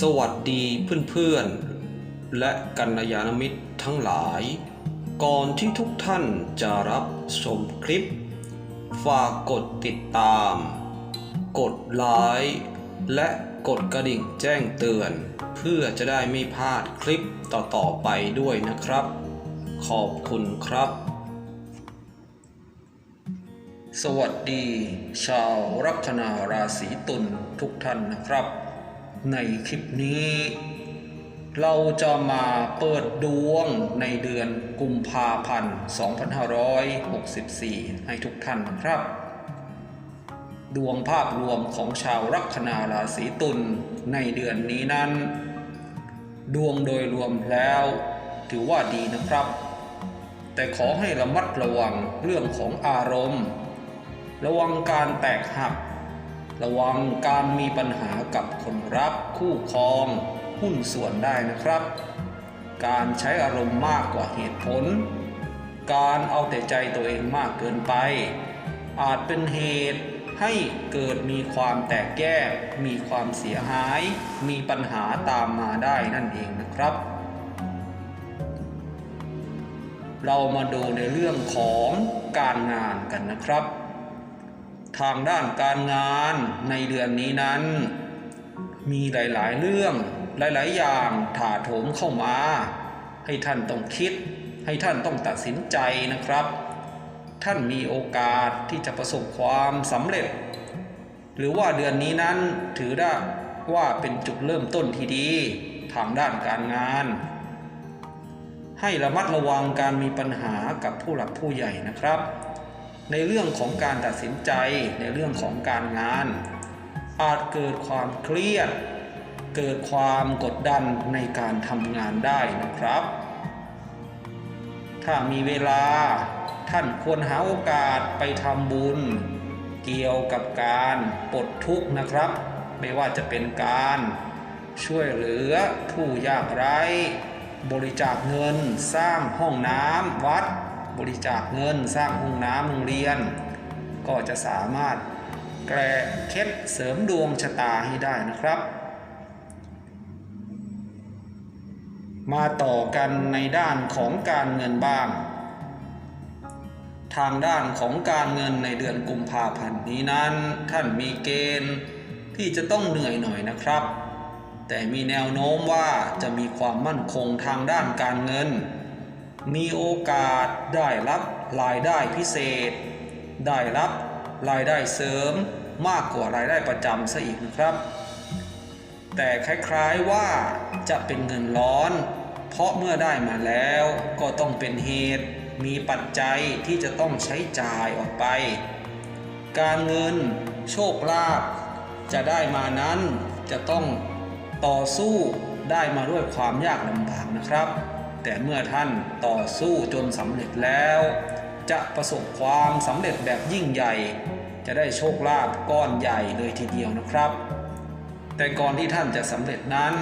สวัสดีเพื่อนๆ และกัลยาณมิตรทั้งหลาย ก่อนที่ทุกท่านจะรับชมคลิป ฝากกดติดตาม กดไลค์และกดกระดิ่งแจ้งเตือน เพื่อจะได้ไม่พลาดคลิปต่อๆไปด้วยนะครับ ขอบคุณครับ สวัสดี ชาวลัคนาราศีตุลทุกท่านนะครับ ในคลิปนี้ เราจะมาเปิดดวงในเดือนกุมภาพันธ์ 2564 ให้ทุกท่านนะครับ ดวงภาพรวมของชาวลัคนาราศีตุลในเดือนนี้นั้น ดวงโดยรวมแล้วถือว่าดีนะครับ แต่ขอให้ระมัดระวังเรื่องของอารมณ์ ระวังการแตกหัก ระวังการมีปัญหากับคนรักคู่ครอง หุ้นส่วนได้นะครับ การใช้อารมณ์มากกว่าเหตุผล การเอาแต่ใจตัวเองมากเกินไป อาจเป็นเหตุให้เกิดมีความแตกแยก มีความเสียหาย มีปัญหาตามมาได้นั่นเองนะครับ เรามาดูในเรื่องของการงานกันนะครับ ทางด้านการงานในเดือนนี้นั้น มีหลายๆ เรื่องหลาย ๆ อย่างถาโถมเข้ามา ให้ท่านต้องคิด ให้ท่านต้องตัดสินใจนะครับ ท่านมีโอกาสที่จะประสบความสำเร็จ หรือว่าเดือนนี้นั้นถือได้ว่าเป็นจุดเริ่มต้นที่ดีทางด้านการงาน ให้ระมัดระวังการมีปัญหากับผู้หลักผู้ใหญ่นะครับ ในเรื่องของการตัดสินใจในเรื่องของการงาน อาจเกิดความเครียด เกิดความกดดันในการทำงานได้นะครับ ถ้ามีเวลาท่านควรหาโอกาสไปทำบุญ เกี่ยวกับการปลดทุกข์นะครับ ไม่ว่าจะเป็นการช่วยเหลือผู้ยากไร้ บริจาคเงินสร้างห้องน้ำวัด บริจาคเงินสร้างห้องน้ำโรงเรียน ก็จะสามารถแก้เคล็ดเสริมดวงชะตาให้ได้นะครับ มาต่อกันในด้านของการเงินบ้าง ทางด้านของการเงินในเดือนกุมภาพันธ์นี้นั้น ท่านมีเกณฑ์ที่จะต้องเหนื่อยหน่อยนะครับ แต่มีแนวโน้มว่าจะมีความมั่นคงทางด้านการเงิน มีโอกาสได้รับรายได้พิเศษ ได้รับรายได้เสริมมากกว่ารายได้ประจำซะอีกนะครับ แต่คล้ายๆว่าจะเป็นเงินร้อน เพราะเมื่อได้มาแล้วก็ต้องเป็นเหตุ มีปัจจัยที่จะต้องใช้จ่ายออกไป การเงินโชคลาภจะได้มานั้นจะต้องต่อสู้ได้มาด้วยความยากลำบากนะครับ แต่เมื่อท่านต่อสู้จนสำเร็จแล้ว จะประสบความสำเร็จแบบยิ่งใหญ่ จะได้โชคลาภก้อนใหญ่เลยทีเดียวนะครับ แต่ก่อนที่ท่านจะสำเร็จนั้น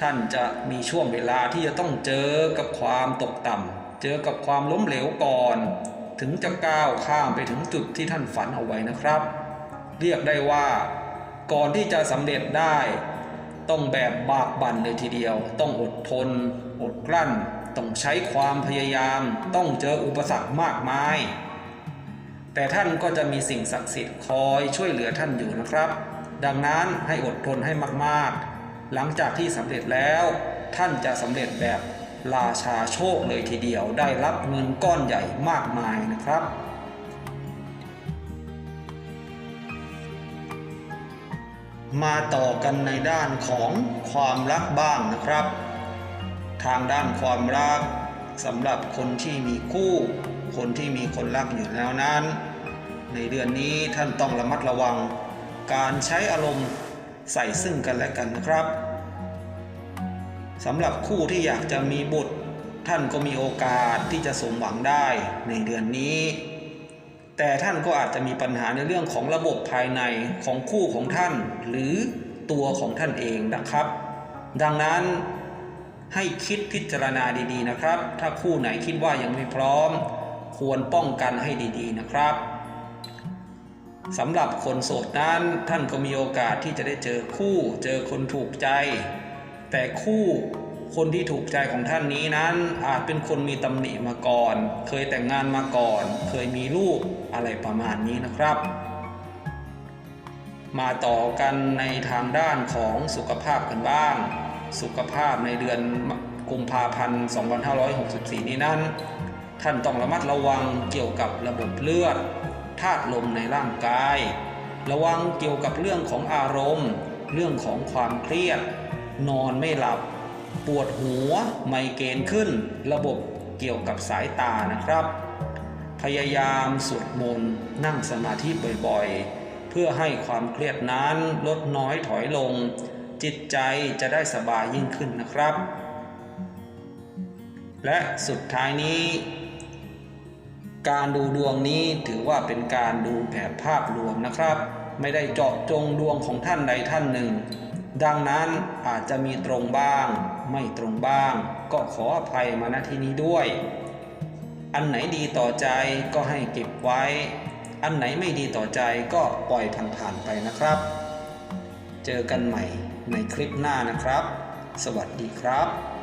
ท่านจะมีช่วงเวลาที่จะต้องเจอกับความตกต่ำเจอกับความล้มเหลวก่อน ถึงจะก้าวข้ามไปถึงจุดที่ท่านฝันเอาไว้นะครับ เรียกได้ว่า ก่อนที่จะสำเร็จได้ ต้องแบบบากบั่นเลยทีเดียว ต้องอดทน อดกลั้น ต้องใช้ความพยายาม ต้องเจออุปสรรคมากมาย แต่ท่านก็จะมีสิ่งศักดิ์สิทธิ์คอยช่วยเหลือท่านอยู่นะครับ ดังนั้นให้อดทนให้มากๆ หลังจากที่สำเร็จแล้ว ท่านจะสำเร็จแบบราชาโชคเลยทีเดียวได้รับเงินก้อนใหญ่มากมายนะครับ มาต่อกันในด้านของความรักบ้างนะครับ ทางด้านความรักสำหรับคนที่มีคู่ คนที่มีคนรักอยู่แล้วนั้น ในเดือนนี้ท่านต้องระมัดระวัง การใช้อารมณ์ใส่ซึ่งกันและกันนะครับสำหรับคู่ที่อยากจะมีบุตร ท่านก็มีโอกาสที่จะสมหวังได้ในเดือนนี้ แต่ท่านก็อาจจะมีปัญหาในเรื่องของระบบภายในของคู่ของท่าน หรือตัวของท่านเองนะครับ ดังนั้นให้คิดพิจารณาดีๆนะครับ ถ้าคู่ไหนคิดว่ายังไม่พร้อม ควรป้องกันให้ดีๆนะครับสำหรับคนโสดนั้นท่านก็มีโอกาสที่จะได้เจอคู่ เจอคนถูกใจ แต่คู่ คนที่ถูกใจของท่านนี้นั้นอาจเป็นคนมีตำหนิมาก่อน เคยแต่งงานมาก่อน เคยมีลูกอะไรประมาณนี้นะครับ มาต่อกันในทางด้านของสุขภาพกันบ้าง สุขภาพในเดือนกุมภาพันธ์ 2564 นี้นั้น ท่านต้องระมัดระวังเกี่ยวกับระบบเลือดธาตุลมในร่างกาย ระวังเกี่ยวกับเรื่องของอารมณ์ เรื่องของความเครียด นอนไม่หลับ ปวดหัว ไมเกรนขึ้น ระบบเกี่ยวกับสายตานะครับ พยายามสวดมนต์นั่งสมาธิบ่อยๆ เพื่อให้ความเครียดนั้นลดน้อยถอยลง จิตใจจะได้สบายยิ่งขึ้นนะครับ และสุดท้ายนี้ การดูดวงนี้ถือว่าเป็นการดูแบบภาพรวมนะครับ ไม่ได้เจาะจงดวงของท่านใดท่านหนึ่ง ดังนั้นอาจจะมีตรงบ้าง ไม่ตรงบ้าง ก็ขออภัยมาณที่นี้ด้วย อันไหนดีต่อใจก็ให้เก็บไว้ อันไหนไม่ดีต่อใจก็ปล่อยผ่านๆไปนะครับ เจอกันใหม่ในคลิปหน้านะครับ สวัสดีครับ